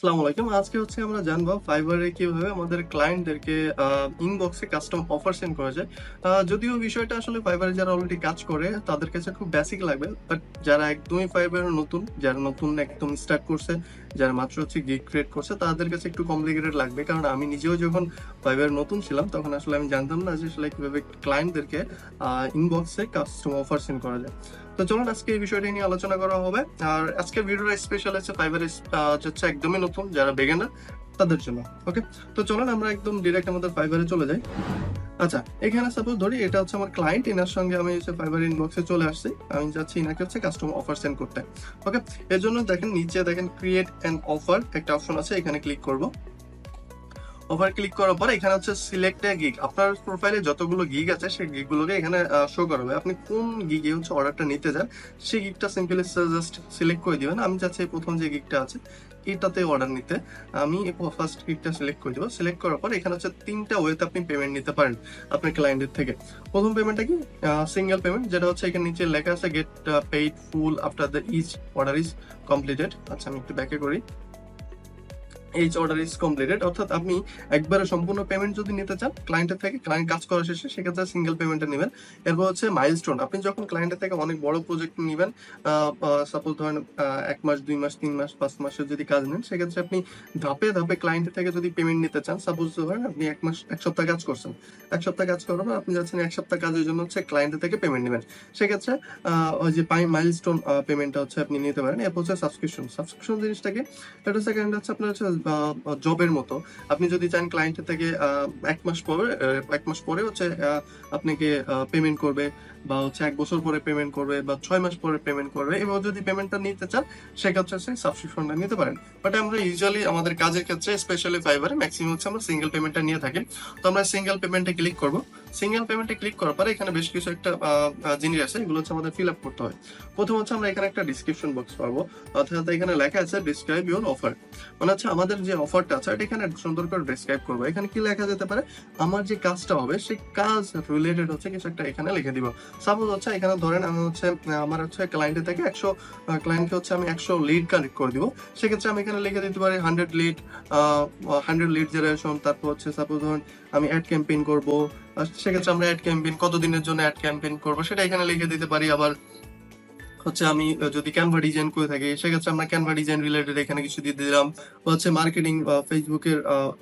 আসসালামু আলাইকুম। আজকে হচ্ছে আমরা জানব ফাইবারে কীভাবে আমাদের ক্লায়েন্টদেরকে ইনবক্সে কাস্টম অফার সেন্ড করা যায়। যদিও বিষয়টা আসলে ফাইবারে যারা অলরেডি কাজ করে, তাদের কাছে খুব বেসিক লাগবে। বাট যারা একদমই ফাইবারে নতুন, যারা নতুন একদম স্টার্ট করছে যারা মাত্র হচ্ছে গিগ ক্রিয়েট করছে, তাদের কাছে একটু কমপ্লিকেটেড লাগবে। কারণ আমি নিজেও যখন ফাইবারে নতুন ছিলাম, তখন আসলে আমি জানতাম না যে আসলে কীভাবে ক্লায়েন্টদেরকে ইনবক্সে কাস্টম অফার সেন্ড করা যায়। তো চলুন আজকে এই বিষয়টা নিয়ে আলোচনা করা হবে। আর আজকের ভিডিওটা স্পেশাল আছে ফাইবার হচ্ছে একদমই নতুন, যারা বেগেনার তাদের জন্য। ওকে তো চলুন আমরা একদম ডিরেক্ট আমাদের ফাইবারে চলে যাই। আচ্ছা এখানে সাপোজ ধরি এটা হচ্ছে আমার ক্লায়েন্ট এনার সঙ্গে আমি হচ্ছে ফাইবার ইনবক্সে চলে আসছি। আমি যাচ্ছি ইনাকে হচ্ছে কাস্টমার অফার সেন্ড করতে। ওকে এর জন্য দেখেন, নিচে দেখেন ক্রিয়েট অ্যান অফার একটা অপশন আছে, এখানে ক্লিক করব। ওভার ক্লিক করার পর এখানে হচ্ছে সিলেক্ট এ গিগ আপনার প্রোফাইলে যতগুলো গিগ আছে, সেই গিগগুলোকে এখানে শো করাবে আপনি কোন গিগে হচ্ছে অর্ডারটা নিতে যান সেই গিগটা সিম্পলি জাস্ট সিলেক্ট করে দিবেন। আমি চাচ্ছি প্রথম যে গিগটা আছে এটাতে অর্ডার নিতে, আমি ফার্স্ট কিটটা সিলেক্ট করে দেবো। সিলেক্ট করার পর এখানে হচ্ছে তিনটা ওয়েতে আপনি পেমেন্ট নিতে পারেন আপনার ক্লায়েন্টের থেকে। প্রথম পেমেন্টটা কি? সিঙ্গেল পেমেন্ট যেটা হচ্ছে এখানে নিচে লেখা আছে get paid full after the is order is completed আচ্ছা আমি একটু ব্যাকে করি। এইচ অর্ডার ইজ কমপ্লিটেড অর্থাৎ আপনি একবারে সম্পূর্ণ পেমেন্ট যদি নিতে চান ক্লায়েন্টের থেকে ক্লায়েন্ট কাজ করা শেষে সেক্ষেত্রে সিঙ্গেল পেমেন্টটা নেবেন। এরপর হচ্ছে মাইলস্টোন আপনি যখন ক্লায়েন্টের থেকে অনেক বড় প্রজেক্ট নেবেন সাপোজ ধরেন এক মাস, দুই মাস, তিন মাস, পাঁচ মাসের যদি কাজ নেন, সেক্ষেত্রে আপনি ধাপে ধাপে ক্লায়েন্টের থেকে যদি পেমেন্ট নিতে চান সাপোজ ধরেন আপনি এক মাস, এক সপ্তাহ কাজ করছেন। এক সপ্তাহ কাজ করার পর আপনি যাচ্ছেন এক সপ্তাহ কাজের জন্য হচ্ছে ক্লায়েন্টের থেকে পেমেন্ট নেবেন। সেক্ষেত্রে ওই যে পাই মাইলস্টোন পেমেন্টটা হচ্ছে আপনি নিতে পারেন। এরপর হচ্ছে সাবস্ক্রিপশন সাবস্ক্রিপশন জিনিসটাকে এটা সেকেন্ড হচ্ছে আপনার হচ্ছে জবের মতো, আপনি যদি চান ক্লায়েন্টের থেকে এক মাস পরে এক মাস পরে হচ্ছে আপনাকে পেমেন্ট করবে বা হচ্ছে এক বছর পরে পেমেন্ট করবে বা ছয় মাস পরে পেমেন্ট করবে। এবার যদি পেমেন্টটা নিতে চান, সেক্ষেত্রে হচ্ছে সাবস্ক্রিপশনটা নিতে পারেন। বাট আমরা ইউজুয়ালি আমাদের কাজের ক্ষেত্রে স্পেশালি ফাইবারে ম্যাক্সিমাম হচ্ছে আমরা সিঙ্গেল পেমেন্টটা নিয়ে থাকি। তো আমরা সিঙ্গেল পেমেন্টে ক্লিক করব। সিঙ্গেল পেমেন্টে ক্লিক করার পরে এখানে বেশ কিছু একটা জিনিস আছে, এগুলো হচ্ছে আমাদের ফিল আপ করতে হয়। প্রথম হচ্ছে আমরা এখানে একটা ডিসক্রিপশন বক্স পাবো। অর্থাৎ এখানে লেখা আছে ডিসক্রাইব ইউর অফার মানে হচ্ছে আমাদের যে অফারটা আছে, এটা এখানে সুন্দর করে ডিসক্রাইব করব। এখানে কি লেখা যেতে পারে? আমার যে কাজটা হবে, সেই কাজ রিলেটেড হচ্ছে কিছু একটা এখানে লিখে দিব। সাপোজ হচ্ছে এখানে ধরেন আমি হচ্ছে, আমার হচ্ছে ক্লায়েন্টের থেকে একশো ক্লায়েন্টকে হচ্ছে আমি একশো লিড কালেক্ট করে দিব। সেক্ষেত্রে আমি এখানে লিখে দিতে পারি hundred lead hundred lead generation তারপর হচ্ছে সাপোজ ধরুন আমি অ্যাড ক্যাম্পেইন করব সেক্ষেত্রে আমরা অ্যাড ক্যাম্পেইন কতদিনের জন্য অ্যাড ক্যাম্পেইন করব সেটা এখানে লিখে দিতে পারি। আবার হচ্ছে আমি যদি ক্যানভা ডিজাইন করে থাকি, সেক্ষেত্রে আমরা ক্যানভা ডিজাইন রিলেটেড এখানে কিছু দিয়ে দিলাম। হচ্ছে মার্কেটিং ফেসবুকের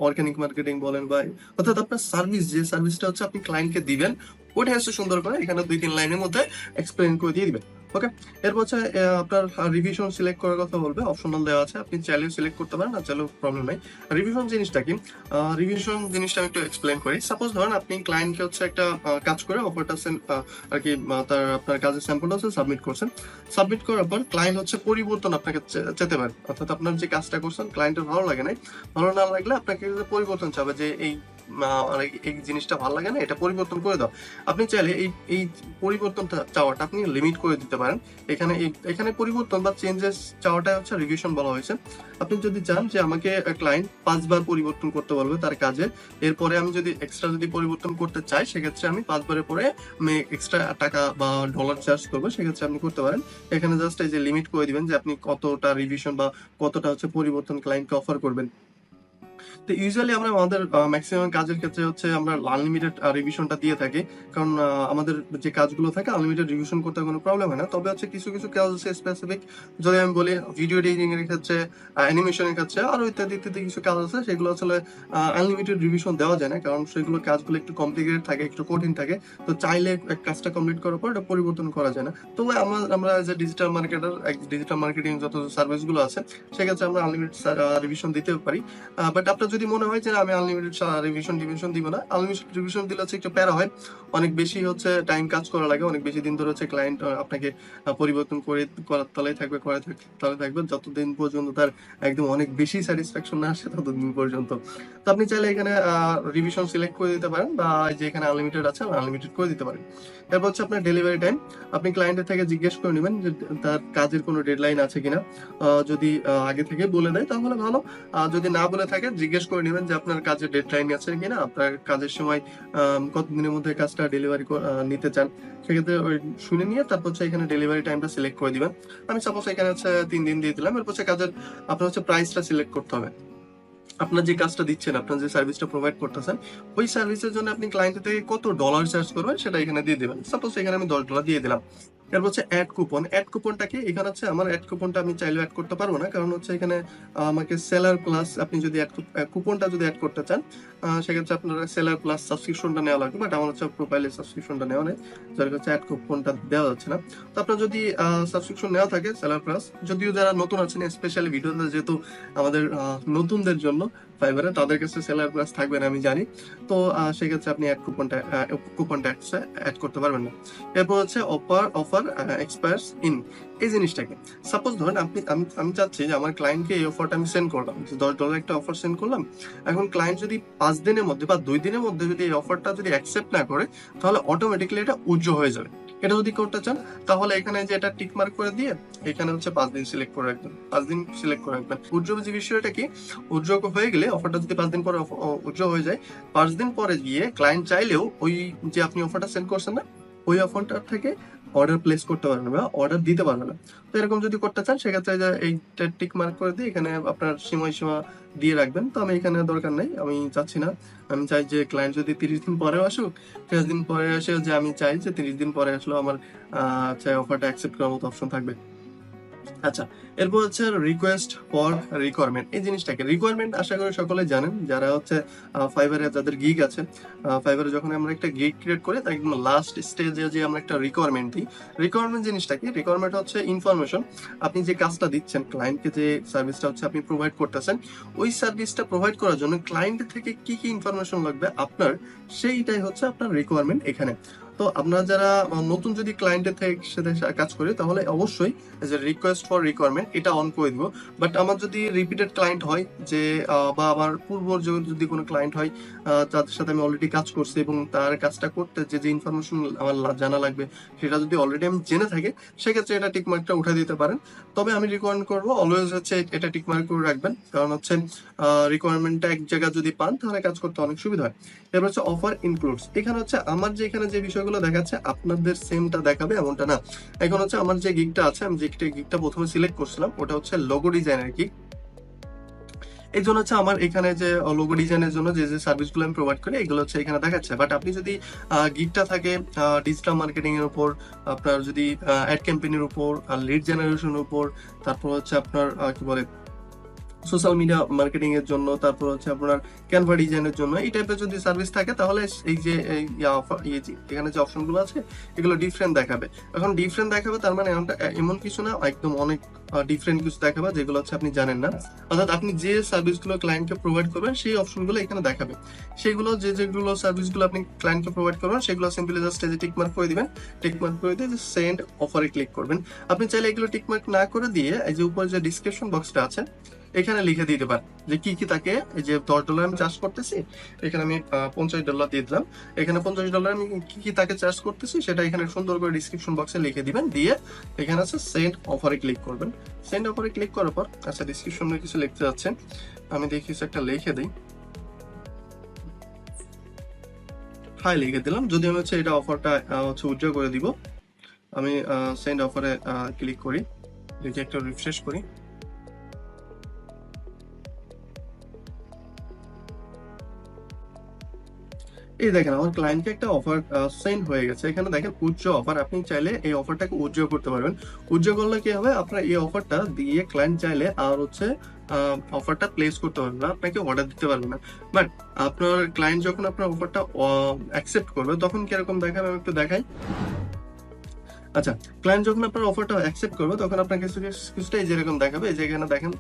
অর্গানিক মার্কেটিং বলেন বা, অর্থাৎ আপনার সার্ভিস যে সার্ভিসটা হচ্ছে আপনি ক্লায়েন্টকে দিবেন ওটা হচ্ছে সুন্দর করে এখানে দুই তিন লাইনের মধ্যে এক্সপ্লেন করে দিয়ে দিবেন। ওকে এরপর হচ্ছে আপনার রিভিশন সিলেক্ট করার কথা বলবে। অপশনাল দেওয়া আছে। আপনি চাইলেও সিলেক্ট করতে পারেন না চাইলেও প্রবলেম নাই। রিভিশন জিনিসটা কি? রিভিশন জিনিসটা আমি একটু এক্সপ্লেন করি। সাপোজ ধরেন আপনি ক্লায়েন্টকে হচ্ছে একটা কাজ করে অফারটা আর কি তার, আপনার কাজের স্যাম্পলটা হচ্ছে সাবমিট করছেন। সাবমিট করার পর ক্লায়েন্ট হচ্ছে পরিবর্তন আপনাকে চেতে পারে। অর্থাৎ আপনার যে কাজটা করছেন ক্লায়েন্টের ভালো লাগে নাই। ভালো না লাগলে আপনাকে পরিবর্তন চাবে যে এই এই- এই জিনিসটা ভালো লাগে না, এটা পরিবর্তন করে দাও। আপনি চাইলে এই এই পরিবর্তনটা চাওয়াটা আপনি লিমিট করে দিতে পারেন। এখানে এখানে পরিবর্তন বা চেঞ্জেস চাওয়াটা হচ্ছে রিভিশন বলা হয়েছে। আপনি যদি চান যে আমাকে ক্লায়েন্ট পাঁচবার পরিবর্তন করতে বলবে তার কাজে, এরপরে আমি যদি এক্সট্রা যদি পরিবর্তন করতে চাই, সেক্ষেত্রে আমি পাঁচবারের পরে আমি এক্সট্রা টাকা বা ডলার চার্জ করব, সেক্ষেত্রে আপনি করতে পারেন। এখানে জাস্ট এই যে লিমিট করে দিবেন যে আপনি কতটা রিভিশন বা কতটা হচ্ছে পরিবর্তন ক্লায়েন্টকে অফার করবেন। তো ইউজুয়ালি আমরা আমাদের ম্যাক্সিমাম কাজের ক্ষেত্রে হচ্ছে আমরা আনলিমিটেড রিভিশনটা দিয়ে থাকি। কারণ আমাদের যে কাজগুলো থাকে আনলিমিটেড রিভিশন করতে কোনো প্রবলেম হয় না। তবে হচ্ছে কিছু কিছু কাজ স্পেসিফিক যদি আমি বলি ভিডিও এডিটিং এর ক্ষেত্রে অ্যানিমেশনের ক্ষেত্রে ইত্যাদি ইত্যাদি কিছু কাজ আছে, সেগুলো আসলে আনলিমিটেড রিভিশন দেওয়া যায় না। কারণ সেগুলো কাজগুলো একটু কমপ্লিকেটেড থাকে, একটু কঠিন থাকে। তো চাইলে কাজটা কমপ্লিট করার পর এটা পরিবর্তন করা যায় না। তবে আমরা আমরা যে ডিজিটাল মার্কেটার ডিজিটাল মার্কেটিং যত সার্ভিসগুলো আছে, সেক্ষেত্রে আমরা আনলিমিটেড রিভিশন দিতে পারি। বাট আপনার যদি মনে হয় যে আমি আনলিমিটেড রিভিশন রিভিশন দিব না আনলিমিটেড রিভিশন দিলে হচ্ছে একটু প্যারা হয়। অনেক বেশি হচ্ছে টাইম কাজ করা লাগে, অনেক বেশি দিন ধরে হচ্ছে ক্লায়েন্ট আপনাকে পরিবর্তন করে করার তলায় থাকবে, করার থাক- তলায় থাকবে। যতদিন পর্যন্ত তার একদম অনেক বেশি স্যাটিসফ্যাকশন না আসে, ততদিন পর্যন্ত। তো আপনি চাইলে এখানে রিভিশন সিলেক্ট করে দিতে পারেন বা যে এখানে আনলিমিটেড আছে আনলিমিটেড করে দিতে পারেন। তারপর হচ্ছে আপনার ডেলিভারি টাইম আপনি ক্লায়েন্টের থেকে জিজ্ঞেস করে নেবেন যে তার কাজের কোনো ডেডলাইন আছে কিনা। যদি আগে থেকে বলে দেয়, তাহলে ভালো। আর যদি না বলে থাকে জিজ্ঞেস করে নেবেন যে আপনার কাজের ডেডলাইন আছে কিনা, আপনার কাজের সময় কতদিনের মধ্যে কাজটা ডেলিভারি নিতে চান, সেক্ষেত্রে ওই শুনে নিয়ে তারপর হচ্ছে এখানে ডেলিভারি টাইমটা সিলেক্ট করে দিবেন। আমি সাপোজ এখানে হচ্ছে তিন দিন দিয়ে দিলাম, এরপর কাজের, আপনার হচ্ছে প্রাইসটা সিলেক্ট করতে হবে। আপনার যে কাজটা দিচ্ছেন, আপনার যে সার্ভিসটা প্রোভাইড করতেছেন, ওই সার্ভিসের জন্য আপনি ক্লায়েন্ট থেকে কত ডলার চার্জ করবেন, সেটা এখানে দিয়ে দেবেন। সাপোজ এখানে আমি দশ ডলার দিয়ে দিলাম। এরপর হচ্ছে অ্যাড কুপন অ্যাড কুপনটাকে এখানে হচ্ছে আমার অ্যাড কুপনটা আমি চাইলেও অ্যাড করতে পারব না, কারণ হচ্ছে এখানে আমাকে সেলার প্লাস আপনি যদি কুপনটা যদি অ্যাড করতে চান সেক্ষেত্রে আপনার সেলার প্লাস সাবস্ক্রিপশনটা নেওয়া লাগবে বাট আমার হচ্ছে সাবস্ক্রিপশনটা নেওয়া নেই, যার অ্যাড কুপনটা দেওয়া যাচ্ছে না। তো আপনার যদি সাবস্ক্রিপশন নেওয়া থাকে সেলার প্লাস যদিও যারা নতুন আছেন স্পেশালি ভিডিওতে যেহেতু আমাদের নতুনদের জন্য ফাইবারে তাদের কাছে সেলার প্লাস থাকবে না, আমি জানি। তো সেক্ষেত্রে আপনি অ্যাড কুপনটা কুপনটা অ্যাড করতে পারবেন না। এরপর হচ্ছে অফার অফার এক্সপায়ার্স ইন এই জিনিসটাকে সাপোজ ধরেন আপনি, আমি আমি চাচ্ছি যে আমার ক্লায়েন্টকে এই অফারটা আমি সেন্ড করলাম দশ ডলার একটা অফার সেন্ড করলাম। এখন ক্লায়েন্ট যদি পাঁচ দিনের মধ্যে বা দুই দিনের মধ্যে যদি এই অফারটা যদি অ্যাকসেপ্ট না করে, তাহলে অটোমেটিক্যালি এটা উজ্জ্ব হয়ে যাবে। এটা যদি করতে চান, তাহলে এখানে যে এটা টিক মার্ক করে দিয়ে এখানে হচ্ছে পাঁচ দিন সিলেক্ট করে রাখবেন। পাঁচ দিন সিলেক্ট করে রাখবেন। উজ্জ্বল যে বিষয়টা কি? উজ্জ্বল হয়ে গেলে অফারটা যদি পাঁচ দিন পরে উজ্জ্বল হয়ে যায়, পাঁচ দিন পরে গিয়ে ক্লায়েন্ট চাইলেও ওই যে আপনি অফারটা সেন্ড করছেন না, ওই অফারটার থেকে অর্ডার প্লেস করতে পারবেন বা অর্ডার দিতে পারবে না। তো এরকম যদি করতে চান, সেক্ষেত্রে যে এইটা টিক মার্ক করে দিয়ে এখানে আপনার সীমা সীমা দিয়ে রাখবেন। তো আমি এখানে দরকার নেই, আমি চাচ্ছি না। আমি চাই যে ক্লায়েন্ট যদি তিরিশ দিন পরেও আসুক, তিরিশ দিন পরে আসে যে আমি চাই যে তিরিশ দিন পরে আসলেও আমার চাই অফারটা অ্যাকসেপ্ট করার মতো অপশন থাকবে। আচ্ছা এরপর হচ্ছে রিকোয়েস্ট ফর রিকোয়ারমেন্ট এই জিনিসটাকে রিকোয়ারমেন্ট আশা করি সকলে জানেন। যারা হচ্ছে ফাইবারে যাদের গিগ আছে ফাইবারে যখন আমরা একটা গিগ ক্রিয়েট করি, তার একদম লাস্ট স্টেজে যে আমরা একটা রিকোয়ারমেন্ট দিই রিকোয়ারমেন্ট জিনিসটা কি রিকোয়ারমেন্ট হচ্ছে ইনফরমেশন আপনি যে কাজটা দিচ্ছেন ক্লায়েন্টকে যে সার্ভিসটা হচ্ছে আপনি প্রোভাইড করতেছেন, ওই সার্ভিসটা প্রোভাইড করার জন্য ক্লায়েন্ট থেকে কি কি ইনফরমেশন লাগবে আপনার, সেইটাই হচ্ছে আপনার রিকোয়ারমেন্ট এখানে। তো আপনারা যারা নতুন যদি ক্লায়েন্টের থেকে সাথে কাজ করি, তাহলে অবশ্যই যে রিকোয়েস্ট ফর রিকোয়ারমেন্ট এটা অন করে দিব। বাট আমার যদি রিপিটেড ক্লায়েন্ট হয় যে বা আমার পূর্ব যদি কোনো ক্লায়েন্ট হয় যাদের সাথে আমি অলরেডি কাজ করছি এবং তার কাজটা করতে যে যে ইনফরমেশন আমার জানা লাগবে, সেটা যদি অলরেডি আমি জেনে থাকি, সেক্ষেত্রে এটা টিক মার্কটা উঠে দিতে পারেন। তবে আমি রিকমেন্ড করব অলওয়েজ হচ্ছে এটা টিকমার্ক করে রাখবেন। কারণ হচ্ছে রিকোয়ারমেন্টটা এক জায়গায় যদি পান, তাহলে কাজ করতে অনেক সুবিধা হয়। এবার হচ্ছে অফার ইনক্লুডস এখানে হচ্ছে আমার যে এখানে যে বিষয়গুলো দেখাচ্ছে, আপনাদের সেমটা দেখাবে এমনটা না। এখন হচ্ছে আমার যে গিগটা আছে, আমি যে গিগটা প্রথমে সিলেক্ট করছিলাম, ওটা হচ্ছে লোগো ডিজাইনের গিগ এই জন্য হচ্ছে আমার এখানে যে লোগো ডিজাইনের জন্য যে যে সার্ভিসগুলো আমি প্রোভাইড করি, এগুলো হচ্ছে এখানে দেখাচ্ছে। বাট আপনি যদি গিগটা থাকে ডিজিটাল মার্কেটিং এর উপর, আপনার যদি অ্যাড ক্যাম্পেইনের উপর লিড জেনারেশনের উপর, তারপর হচ্ছে আপনার কি বলে সোশ্যাল মিডিয়া মার্কেটিং এর জন্য, তারপর হচ্ছে আপনার ক্যানভা ডিজাইনের জন্য, এই টাইপের যদি সার্ভিস থাকে, তাহলে এই যে এখানে যে অপশনগুলো আছে, এগুলো ডিফারেন্ট দেখাবে। এখন ডিফারেন্ট দেখাবে, তার মানে এমন কিছু না, একদম অনেক ডিফারেন্ট কিছু দেখাবে, যেগুলো হচ্ছে আপনি জানেন না। অর্থাৎ আপনি যে সার্ভিসগুলো ক্লায়েন্টকে প্রোভাইড করবেন, সেই অপশনগুলো এখানে দেখাবে। সেগুলো, যে যেগুলো সার্ভিসগুলো আপনি ক্লায়েন্টকে প্রোভাইড করবেন, সেগুলো সিম্পলি জাস্ট এই যে টিকমার্ক করে দিবেন। টিকমার্ক করে দিয়ে সেন্ড অফারে ক্লিক করবেন। আপনি চাইলে এগুলো টিকমার্ক না করে দিয়ে, এই যে উপরে যে ডিসক্রিপশন বক্সটা আছে এখানে লিখে দিতে পারেন যে কি কি তাকে এই যে দশ ডলার আমি চার্জ করতেছি, এখানে আমি পঞ্চাশ ডলার দিয়ে দিলাম। এখানে পঞ্চাশ ডলার আমি কি কি তাকে চার্জ করতেছি সেটা এখানে সুন্দর করে ডিসক্রিপশন বক্সে লিখে দিবেন। দিয়ে এখানে আছে সেন্ড অফারে ক্লিক করবেন। সেন্ড অফারে ক্লিক করার পর আচ্ছা ডিসক্রিপশনে কিছু লিখতে যাচ্ছেন। আমি দেখি একটা লিখে দিই। হাই লিখে দিলাম। যদি আমি হচ্ছে এটা অফারটা হচ্ছে উজ্জ্বল করে দিব, আমি সেন্ড অফারে ক্লিক করি। দেখি একটা রিফ্রেশ করি। এই দেখেন, আমার ক্লায়েন্টকে একটা অফার সেন্ড হয়ে গেছে। এখানে দেখেন, উচ্চ অফার আপনি চাইলে এই অফারটাকে উজ্জ্ব করতে পারবেন। উজ্জ্বল করলে কি হবে? আপনার এই অফারটা দিয়ে ক্লায়েন্ট চাইলে আর হচ্ছে অফারটা প্লেস করতে পারবে না। আপনাকে অর্ডার দিতে পারবে না। বাট আপনার ক্লায়েন্ট যখন আপনার অফারটা অ্যাকসেপ্ট করবে, তখন কীরকম দেখাবে? আমি একটু দেখাই। আচ্ছা ক্লায়েন্ট যখন আপনার অফারটা অ্যাকসেপ্ট করবে, তখন আপনাকে কিছু, কিছুটা এই যেরকম দেখাবে এই যে এখানে দেখেন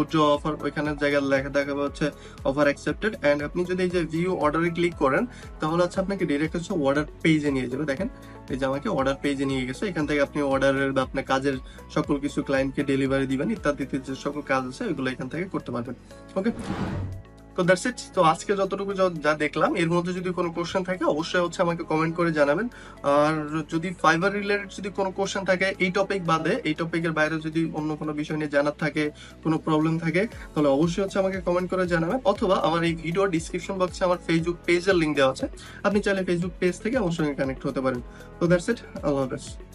উজ্জ্বল অফার ওইখানে জায়গায় লেখা দেখাবে হচ্ছে অফার অ্যাকসেপ্টেড এন্ড আপনি যদি এই যে ভিউ অর্ডারে ক্লিক করেন, তাহলে হচ্ছে আপনাকে ডিরেক্ট হচ্ছে অর্ডার পেজে নিয়ে যাবে। দেখেন, এই যে আমাকে অর্ডার পেজে নিয়ে গেছে, এখান থেকে আপনি অর্ডারের বা আপনার কাজের সকল কিছু ক্লায়েন্টকে ডেলিভারি দিবেন ইত্যাদি যে সকল কাজ আছে, ওইগুলো এখান থেকে করতে পারবেন। ওকে তো দ্যাটস ইট তো আজকে যতটুকু যা- দেখলাম, এর মধ্যে যদি কোনো কোশ্চেন থাকে, অবশ্যই হচ্ছে আমাকে কমেন্ট করে জানাবেন। আর যদি ফাইবার রিলেটেড যদি কোনো কোশ্চেন থাকে, এই টপিক বাদে, এই টপিকের বাইরে যদি অন্য কোনো বিষয় নিয়ে জানার থাকে, কোনো প্রবলেম থাকে, তাহলে অবশ্যই হচ্ছে আমাকে কমেন্ট করে জানাবেন। অথবা আমার এই ভিডিও ডিসক্রিপশন বক্সে আমার ফেসবুক পেজের লিঙ্ক দেওয়া আছে। আপনি চাইলে ফেসবুক পেজ থেকে আমার সঙ্গে কানেক্ট হতে পারেন। তো দ্যাটস ইট আল্লাহ হাফেজ।